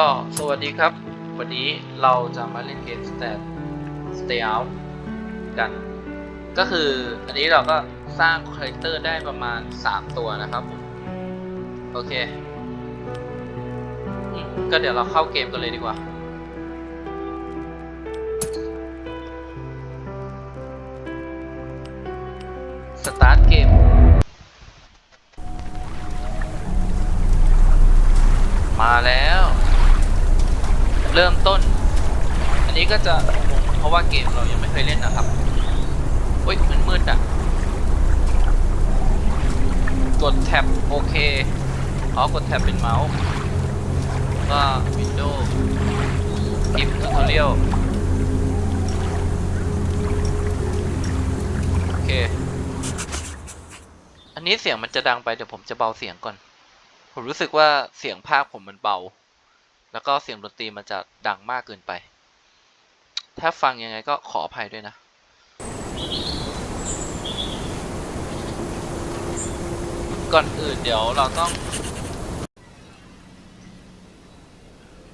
ก็สวัสดีครับ วันนี้เราจะมาเล่นเกม Stay Stay Out กัน ก็คืออันนี้เราก็สร้างคาแรคเตอร์ได้ประมาณ 3 ตัวนะครับผม โอเค ก็เดี๋ยวเราเข้าเกมกันเลยดีกว่า สตาร์ทเก เริ่มต้น อันนี้ก็จะงงเพราะว่าเกมเรายังไม่เคยเล่นนะครับเฮ้ยมืดอะ กดแท็บโอเคอ๋อกดแท็บเป็นเมาส์ก็ Windows คลิป Tutorial โอเค อันนี้เสียงมันจะดังไปเดี๋ยวผมจะเบาเสียงก่อน ผมรู้สึกว่าเสียงภาคผมมันเบา แล้วก็เสียงดนตรีมันจะดังมากเกินไป ถ้าฟังยังไงก็ขออภัยด้วยนะก่อนอื่นเดี๋ยวเราต้อง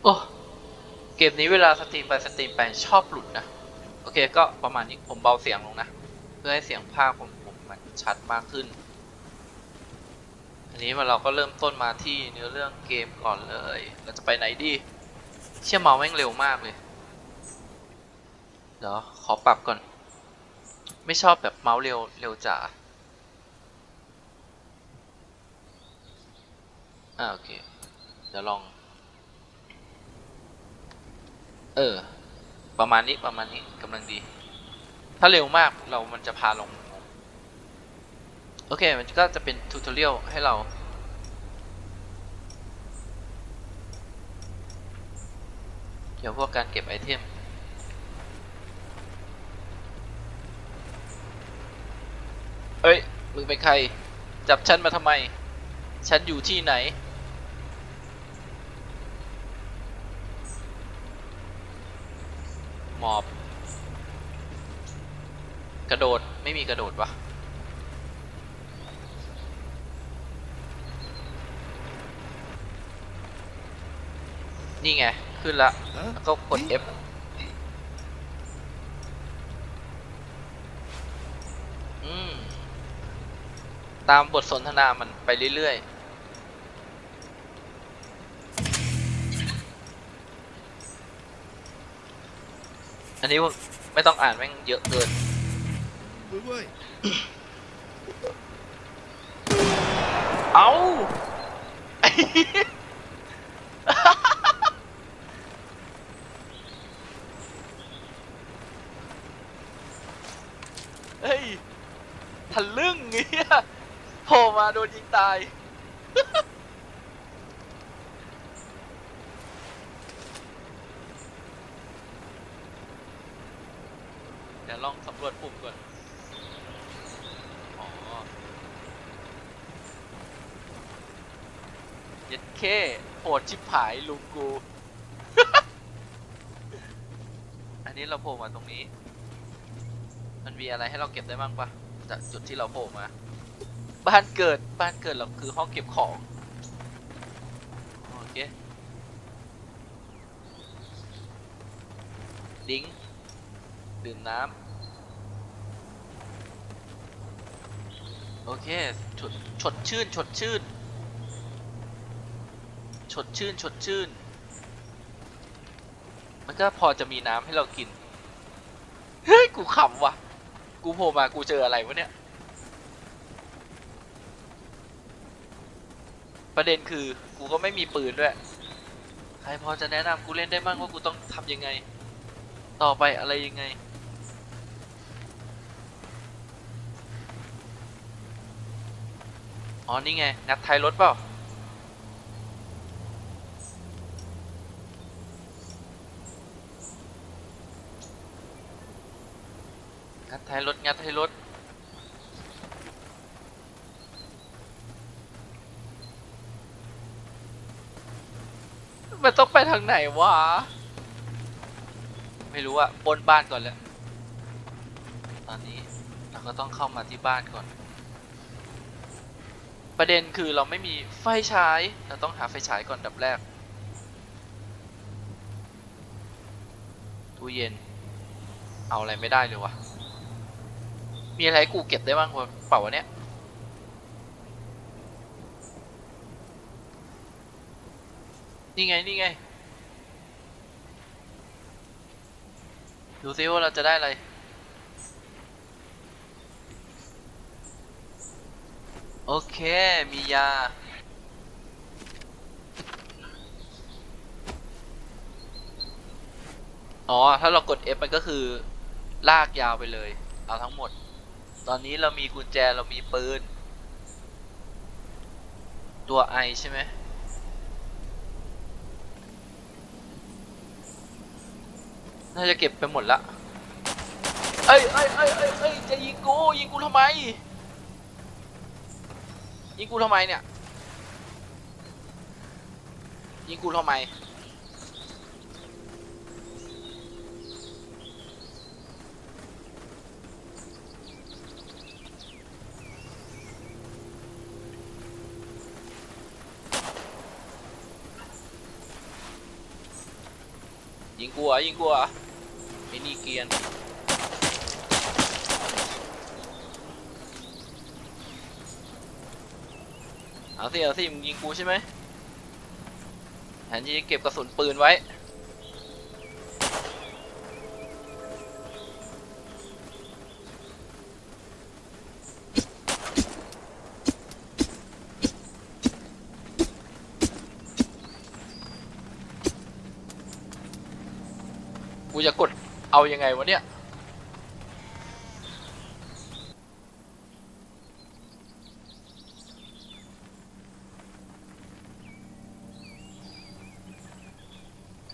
โอ้เกมนี้เวลาสตรีมไปสตรีมไปชอบหลุดนะ โอเคก็ประมาณนี้ผมเบาเสียงลงนะ เพื่อให้เสียงภาคผมผมมันชัดมากขึ้น อันนี้มาเราก็เริ่มต้นมาที่เนื้อเรื่องเกมก่อนเลย เราจะไปไหนดี เชี่ยเมาส์แม่งเร็วมากเลย เดี๋ยวขอปรับก่อน ไม่ชอบแบบเมาส์เร็วเร็วจ๋าอ่าโอเค เดี๋ยวลอง เออ ประมาณนี้ประมาณนี้กำลังดี ถ้าเร็วมากเรามันจะพาลง โอเค มันก็จะเป็นทูตอเรียลให้เรา เกี่ยวกับพวกการเก็บไอเทม เอ้ย มึงเป็นใคร จับฉันมาทำไม ฉันอยู่ที่ไหน หมอบ กระโดด ไม่มีกระโดดวะ นี่ไง ขึ้นละแล้วก็กด F อืม ตามบทสนทนามันไปเรื่อยๆอันนี้ไม่ต้องอ่านแม่งเยอะเกินเว้ยเอา เฮ้ยทะลึ่งเงี้ยโผล่มาโดนยิงตาย เดี๋ยวลองสำรวจปุ่มก่อนอ๋อเย็ดเคโหดชิบหายลุงกู อันนี้เราโผล่มาตรงนี้ มันมีอะไรให้เราเก็บได้บ้างปะจากจุดที่เราโผล่มา บ้านเกิดบ้านเกิดเราคือห้องเก็บของโอเคลิงดื่มน้ำโอเคชดชดชื่นชดชื่นชดชื่นชดชื่น มันก็พอจะมีน้ำให้เรากิน เฮ้ย กูขำว่ะ กูโผล่มากูเจออะไรวะเนี่ย ประเด็นคือกูก็ไม่มีปืนด้วย ใครพอจะแนะนำกูเล่นได้บ้างว่ากูต้องทำยังไง ต่อไปอะไรยังไง อ๋อนี่ไง งัดท้ายรถเปล่า งัดท้ายรถงัดท้ายรถมันต้องไปทางไหนวะ ไม่รู้อะบนบ้านก่อนแล้ว ตอนนี้เราก็ต้องเข้ามาที่บ้านก่อน ประเด็นคือเราไม่มีไฟฉาย เราต้องหาไฟฉายก่อนดับแรก ตู้เย็น เอาอะไรไม่ได้เลยวะ มีอะไรกูเก็บได้บ้างวะเปล่าวะเนี่ยนี่ไง นี่ไง ดูซิว่าเราจะได้อะไร โอเค มียา อ๋อ ถ้าเรากด F มันก็คือ ลากยาวไปเลย เอาทั้งหมด ตอนนี้เรามีกุญแจเรามีปืน ตัวไอใช่ไหมน่าจะเก็บไปหมดละ เอ้ยเอ้ยเอ้ยเอ้ยเอ้ยจะยิงกูยิงกูทำไม ยิงกูทำไมเนี่ย ยิงกูทำไม ยิงกูอะยิงกูอะไอ้นี่เกียนเอาสิเอาสิมึงยิงกูใช่ไหมแทนที่จะเก็บกระสุนปืนไว้ เอายังไงวะเนี่ย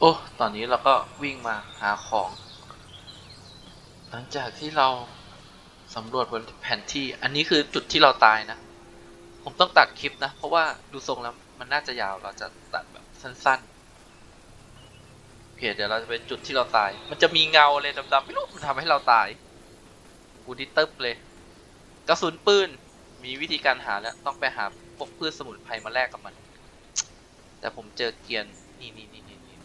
โอ้ ตอนนี้เราก็วิ่งมาหาของ หลังจากที่เราสำรวจบนแผนที่ อันนี้คือจุดที่เราตายนะ ผมต้องตัดคลิปนะ เพราะว่าดูทรงแล้วมันน่าจะยาว เราจะตัดแบบสั้น ๆ เคเดี๋ยวเราจะเป็นจุดที่เราตาย มันจะมีเงาอะไรดำๆไม่รู้มันทำให้เราตายกูดิตึ๊บเลย กระสุนปืนมีวิธีการหาแล้วต้องไปหาพวกพืชสมุนไพรมาแลกกับมัน แต่ผมเจอเกียนนี่นี่นี่นี่นี่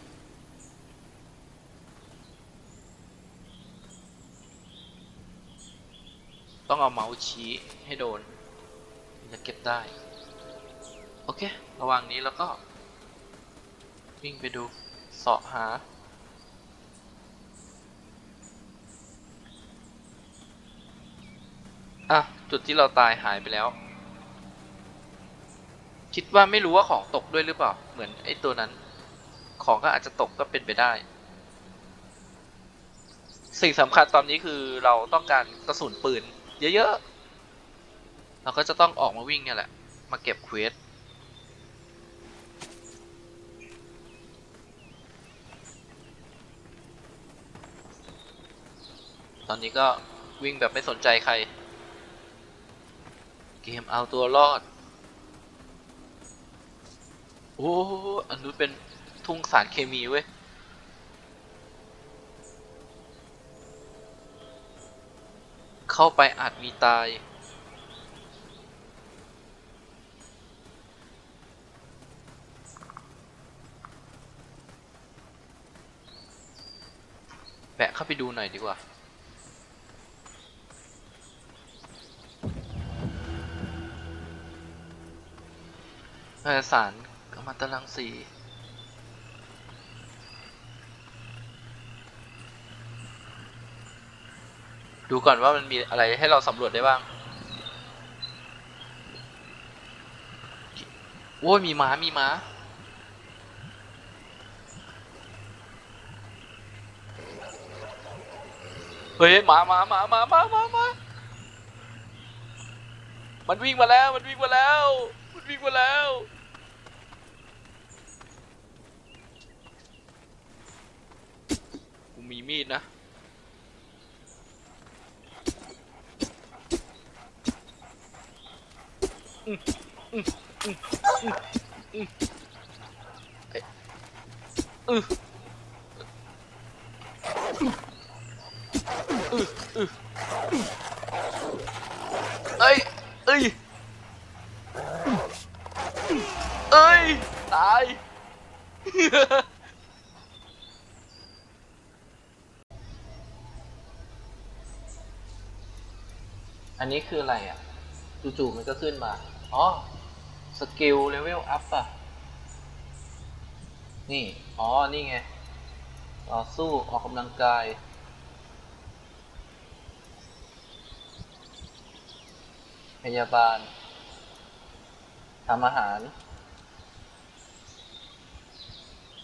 ต้องเอาเมาส์ชี้ให้โดนจะเก็บได้ โอเค ระหว่างนี้เราก็ วิ่งไปดู เสาะหา อะ จุดที่เราตายหายไปแล้ว คิดว่าไม่รู้ว่าของตกด้วยหรือเปล่า เหมือนไอ้ตัวนั้น ของก็อาจจะตกก็เป็นไปได้ สิ่งสำคัญตอนนี้คือเราต้องการกระสุนปืน เยอะๆ เราก็จะต้องออกมาวิ่งเนี่ยแหละ มาเก็บเควส อนนี้ก็วิ่งแบบไม่สนใจใคร เกมเอาตัวรอด โอ้อันนู้นเป็นทุ่งสารเคมีเว้ย เข้าไปอาจมีตายแบะเข้าไปดูหน่อยดีกว่า แพทยสารกัมมันตรังสีดูก่อนว่ามันมีอะไรให้เราสำรวจได้บ้าง โอ้ยมีม้า มีม้า เฮ้ยหมามาหมาหมาหมาหมาหมามันวิ่งมาแล้ว มันวิ่งมาแล้ว มันวิ่งมาแล้ว กู มีมีดนะ อืออืออือเอ้ยเอ้ยเอ้ย ตาย อันนี้คืออะไรอะจู่ๆมันก็ขึ้นมา อ๋อ สกิลเลเวลอัพอะ นี่ อ๋อ นี่ไง ต่อสู้ออกกำลังกาย พยาบาล ทำอาหาร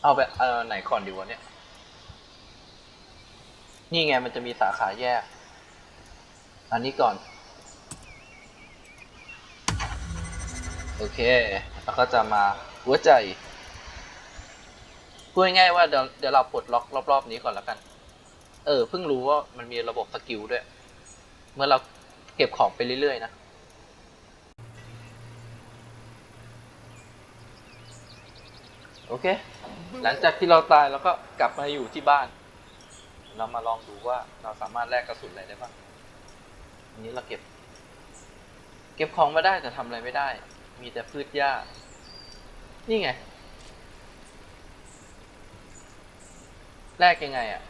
เอาแบบเออไหนก่อนดีวะเนี่ย นี่ไงมันจะมีสาขาแยก อันนี้ก่อน โอเค แล้วก็จะมาหัวใจ พูดง่ายๆว่าเดี๋ยวเดี๋ยวเราปลดล็อกรอบๆนี้ก่อนแล้วกัน เออ เพิ่งรู้ว่ามันมีระบบสกิลด้วย เมื่อเราเก็บของไปเรื่อยๆนะโอเค หลังจากที่เราตายเราก็กลับมาอยู่ที่บ้าน เรามาลองดูว่าเราสามารถแลกกระสุนอะไรได้บ้างอันนี้เราเก็บ เก็บของมาได้แต่ทำอะไรไม่ได้ มีแต่พืชหญ้า นี่ไง แลกยังไงอะ่ะ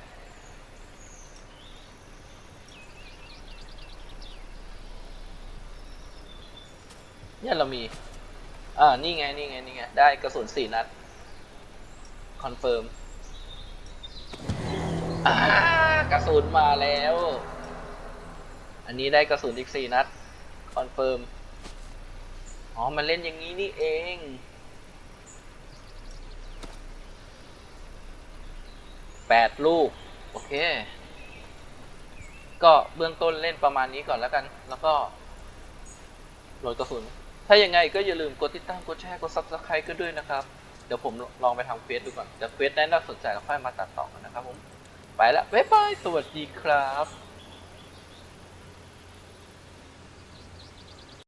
เนี่ยเรามี อ่า นี่ไง นี่ไง นี่ไง ได้กระสุนสี่นัด คอนเฟิร์ม อ่ากระสุนมาแล้ว อันนี้ได้กระสุนอีกสี่นัด คอนเฟิร์ม อ๋อ มันเล่นอย่างนี้นี่เอง แปดลูก โอเค ก็เบื้องต้นเล่นประมาณนี้ก่อนแล้วกัน แล้วก็โหลดกระสุน ถ้ายังไงก็อย่าลืมกดติดตาม กดแชร์ กด subscribe ก็ด้วยนะครับ เดี๋ยวผมลองไปทำเควสดูก่อน เดี๋ยวเควสได้น่าสนใจแล้วค่อยมาตัดต่อกันนะครับผม ไปละบ๊ายบาย สวัสดีครับ